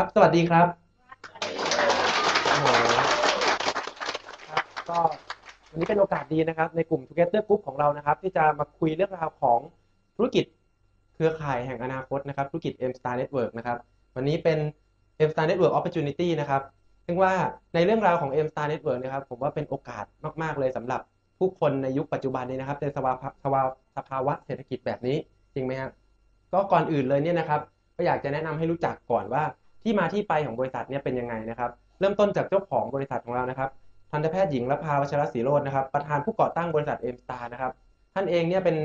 ครับ สวัสดีครับครับก็วันนี้เป็นโอกาสดีนะครับ ในกลุ่ม Together Group ของเรานะครับ ที่จะมาคุยเรื่องราวของธุรกิจเครือข่ายแห่งอนาคตนะครับ ธุรกิจ M Star Network นะครับ วันนี้เป็น M Star Network Opportunity นะครับซึ่งว่าในเรื่องราวของ M Star Network นะครับ ผมว่าเป็นโอกาสมาก ๆ เลยสำหรับผู้คนในยุคปัจจุบันนี้นะครับในสภาสภาวะสภาวะเศรษฐกิจแบบนี้จริงไหมครับก็ก่อนอื่นเลยเนี่ยนะครับ ก็อยากจะแนะนำให้รู้จักก่อนว่า ที่มาที่ไปของบริษัทเนี่ยเป็นยังไงนะครับเริ่มต้นจากเจ้าของบริษัทของเรานะครับทันตแพทย์หญิงรภาวชรศรีโรจน์นะครับประธานผู้ก่อตั้งบริษัทเอ็มสตาร์นะครับท่านเองเนี่ยเป็น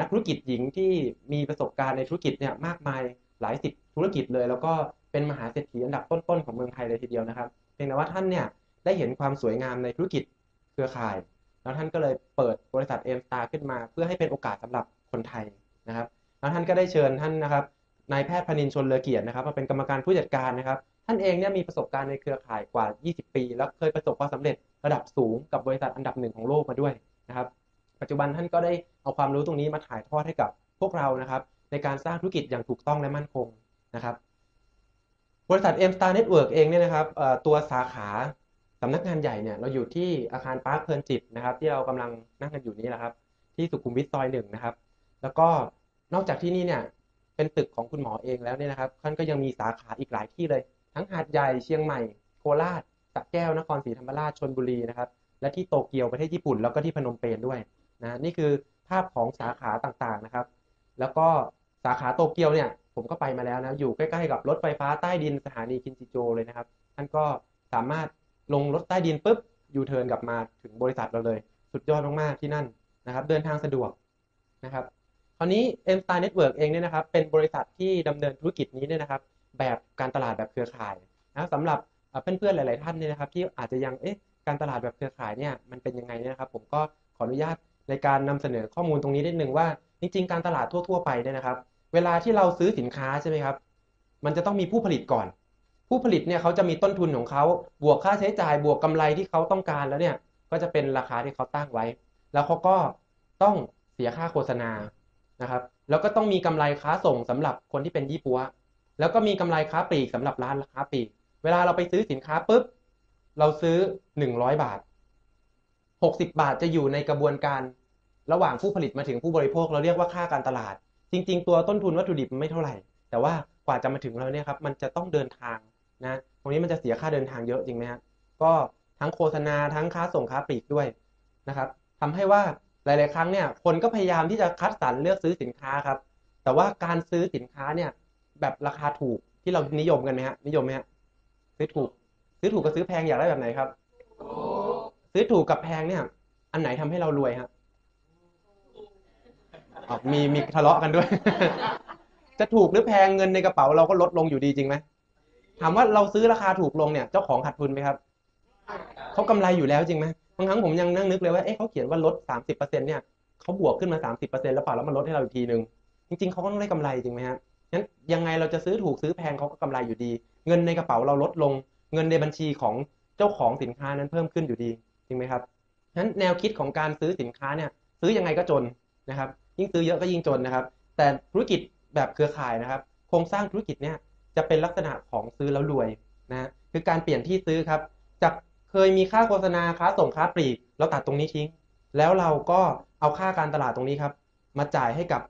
นักธุรกิจหญิงที่มีประสบการณ์ในธุรกิจเนี่ยมากมายหลายสิบธุรกิจเลย แล้วก็เป็นมหาเศรษฐีอันดับต้นๆของเมืองไทยเลยทีเดียวนะครับเพียงแต่ว่าท่านเนี่ยได้เห็นความสวยงามในธุรกิจเครือข่าย แล้วท่านก็เลยเปิดบริษัทเอ็มสตาร์ขึ้นมา เพื่อให้เป็นโอกาสสำหรับคนไทยนะครับแล้วท่านก็ได้เชิญท่านนะครับ นายแพทย์พนินชนเลอเกียรตินะครับมาเป็นกรรมการผู้จัดการนะครับ ท่านเองเนี่ยมีประสบการณ์ในเครือข่ายกว่า 20 ปี แล้วเคยประสบความสำเร็จระดับสูงกับบริษัทอันดับหนึ่งของโลกมาด้วยนะครับ ปัจจุบันท่านก็ได้เอาความรู้ตรงนี้มาถ่ายทอดให้กับพวกเรานะครับ ในการสร้างธุรกิจอย่างถูกต้องและมั่นคงนะครับ บริษัท M Star Network เองเนี่ยนะครับตัวสาขาสำนักงานใหญ่เนี่ยเราอยู่ที่อาคารปาร์คเพลินจิตนะครับ ที่เรากำลังนั่งกันอยู่นี้แหละครับ ที่สุขุมวิทซอยหนึ่งนะครับ แล้วก็นอกจากที่นี่เนี่ย เป็นตึกของคุณหมอเองแล้วเนี่ยนะครับท่านก็ยังมีสาขาอีกหลายที่เลย ทั้งหาดใหญ่เชียงใหม่โคราชสระแก้วนครศรีธรรมราชชลบุรีนะครับและที่โตเกียวประเทศญี่ปุ่น แล้วก็ที่พนมเปญด้วยนะนี่คือภาพของสาขาต่างๆนะครับ แล้วก็สาขาโตเกียวเนี่ยผมก็ไปมาแล้วนะอยู่ใกล้ๆกับรถไฟฟ้าใต้ดินสถานีคินจิโจเลยนะครับ ท่านก็สามารถลงรถใต้ดินปุ๊บยูเทิร์นกลับมาถึงบริษัทเราเลย สุดยอดมากๆที่นั่นนะครับ เดินทางสะดวกนะครับ ราวนี้ M Star Network เองเนี่ยนะครับเป็นบริษัทที่ดำเนินธุรกิจนี้เนี่ยนะครับแบบการตลาดแบบเครือข่ายนะครับสำหรับเพื่อนๆหลาย ๆ ท่านเนี่ยนะครับที่อาจจะยังเอ๊ะการตลาดแบบเครือข่ายเนี่ยมันเป็นยังไงเนี่ยนะครับ ผมก็ขออนุญาตในการนำเสนอข้อมูลตรงนี้นิดนึงว่าจริงๆการตลาดทั่ว ๆ ไปเนี่ยนะครับ เวลาที่เราซื้อสินค้าใช่ไหมครับมันจะต้องมีผู้ผลิตก่อน ผู้ผลิตเนี่ยเขาจะมีต้นทุนของเขาบวกค่าใช้จ่ายบวกกำไรที่เขาต้องการแล้วเนี่ยก็จะเป็นราคาที่เขาตั้งไว้ แล้วเขาก็ต้องเสียค่าโฆษณา นะครับ แล้วก็ต้องมีกำไรค้าส่งสำหรับคนที่เป็นยี่ปัว แล้วก็มีกำไรค้าปลีกสำหรับร้านค้าปลีก เวลาเราไปซื้อสินค้าปุ๊บ เราซื้อหนึ่งร้อยบาทหกสิบาทจะอยู่ในกระบวนการระหว่างผู้ผลิตมาถึงผู้บริโภค เราเรียกว่าค่าการตลาด จริง ๆ ตัวต้นทุนวัตถุดิบมันไม่เท่าไหร่ แต่ว่ากว่าจะมาถึงเราเนี่ยครับ มันจะต้องเดินทางนะ ตรงนี้มันจะเสียค่าเดินทางเยอะจริงไหมครับก็ทั้งโฆษณาทั้งค้าส่งค้าปลีกด้วยนะครับทำให้ว่า หลาย ๆ ครั้งเนี่ยคนก็พยายามที่จะคัดสรรเลือกซื้อสินค้าครับ แต่ว่าการซื้อสินค้าเนี่ย แบบราคาถูกที่เรานิยมกันไหมฮะนิยมไหมฮะซื้อถูก ซื้อถูกกับซื้อแพงอยากได้แบบไหนครับซื้อถูกกับแพงเนี่ย อันไหนทำให้เรารวยฮะออมีมีทะเลาะกันด้วย จะถูกหรือแพงเงินในกระเป๋าเราก็ลดลงอยู่ดีจริงไหมถามว่าเราซื้อราคาถูกลงเนี่ย เจ้าของขาดทุนไหมครับเขากำไรอยู่แล้วจริงไหม บางครั้งผมยังนั่งนึกเลยว่าเอ๊ะเขาเขียนว่าลดสามสิบเปอร์เซ็นต์เนี่ยเขาบวกขึ้นมาสามสิบเปอร์เซ็นต์แล้วเปล่าแล้วมันลดให้เราอีกทีหนึ่งจริงๆเขาก็ต้องได้กำไรจริงไหมฮะงั้นยังไงเราจะซื้อถูกซื้อแพงเขาก็กำไรอยู่ดี เงินในกระเป๋าเราลดลง เงินในบัญชีของเจ้าของสินค้านั้นเพิ่มขึ้นอยู่ดีจริงไหมครับงั้นแนวคิดของการซื้อสินค้าเนี่ยซื้อยังไงก็จนนะครับ ยิ่งซื้อเยอะก็ยิ่งจนนะครับ แต่ธุรกิจแบบเครือข่ายนะครับ โครงสร้างธุรกิจเนี่ยจะเป็นลักษณะของซื้อแล้วรวยนะคือการเปลี่ยนที่ซื้อครับจาก เคยมีค่าโฆษณาค้าส่งค้าปลีกเราตัดตรงนี้ทิ้ง แล้วเราก็เอาค่าการตลาดตรงนี้ครับ มาจ่ายให้กับ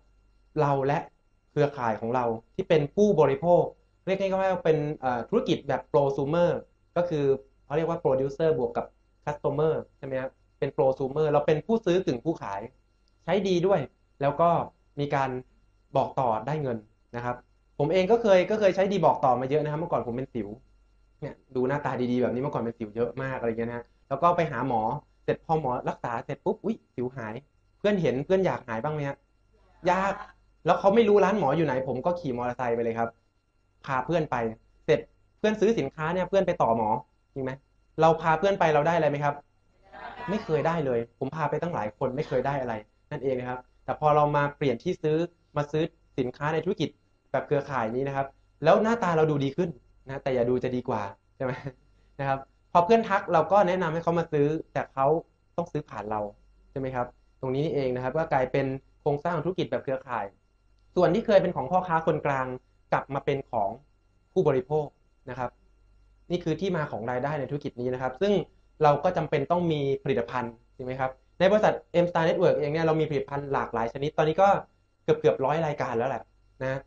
เราและเครือข่ายของเราที่เป็นผู้บริโภค เรียกง่ายๆว่าเป็นธุรกิจแบบโปรซูเมอร์ก็คือเขาเรียกว่าโปรดิวเซอร์บวกกับคัสเตอร์ใช่ไหมครับเป็นโปรซูเมอร์เราเป็นผู้ซื้อกึ่งผู้ขาย ใช้ดีด้วย แล้วก็มีการบอกต่อได้เงินนะครับ ผมเองก็เคยก็เคยใช้ดีบอกต่อมาเยอะนะครับ เมื่อก่อนผมเป็นสิว เนี่ยดูหน้าตาดีๆแบบนี้เมื่อก่อนเป็นสิวเยอะมากอะไรเงี้ยนะฮะแล้วก็ไปหาหมอเสร็จพอหมอรักษาเสร็จปุ๊บอุ้ยสิวหาย เพื่อนเห็นเพื่อนอยากหายบ้างไหมฮะยากแล้วเขาไม่รู้ร้านหมออยู่ไหน ผมก็ขี่มอเตอร์ไซค์ไปเลยครับพาเพื่อนไป เสร็จเพื่อนซื้อสินค้าเนี่ยเพื่อนไปต่อหมอจริงไหมเราพาเพื่อนไปเราได้อะไรไหมครับ ไม่เคยได้เลย ผมพาไปตั้งหลายคนไม่เคยได้อะไร นั่นเองนะครับ แต่พอเรามาเปลี่ยนที่ซื้อมาซื้อสินค้าในธุรกิจแบบเครือข่ายนี้นะครับ แล้วหน้าตาเราดูดีขึ้น นะแต่อย่าดูจะดีกว่าใช่ไหมนะครับพอเพื่อนทักเราก็แนะนำให้เขามาซื้อ แต่เขาต้องซื้อผ่านเราใช่ไหมครับ ตรงนี้นี่เองนะครับก็กลายเป็นโครงสร้างธุรกิจแบบเครือข่าย ส่วนที่เคยเป็นของพ่อค้าคนกลางกลับมาเป็นของผู้บริโภคนะครับ นี่คือที่มาของรายได้ในธุรกิจนี้นะครับ ซึ่งเราก็จำเป็นต้องมีผลิตภัณฑ์ถูกไหมครับในบริษัท M Star Network เองเนี่ยเรามีผลิตภัณฑ์หลากหลายชนิด ตอนนี้ก็เกือบเกือบร้อยรายการแล้วแหละนะ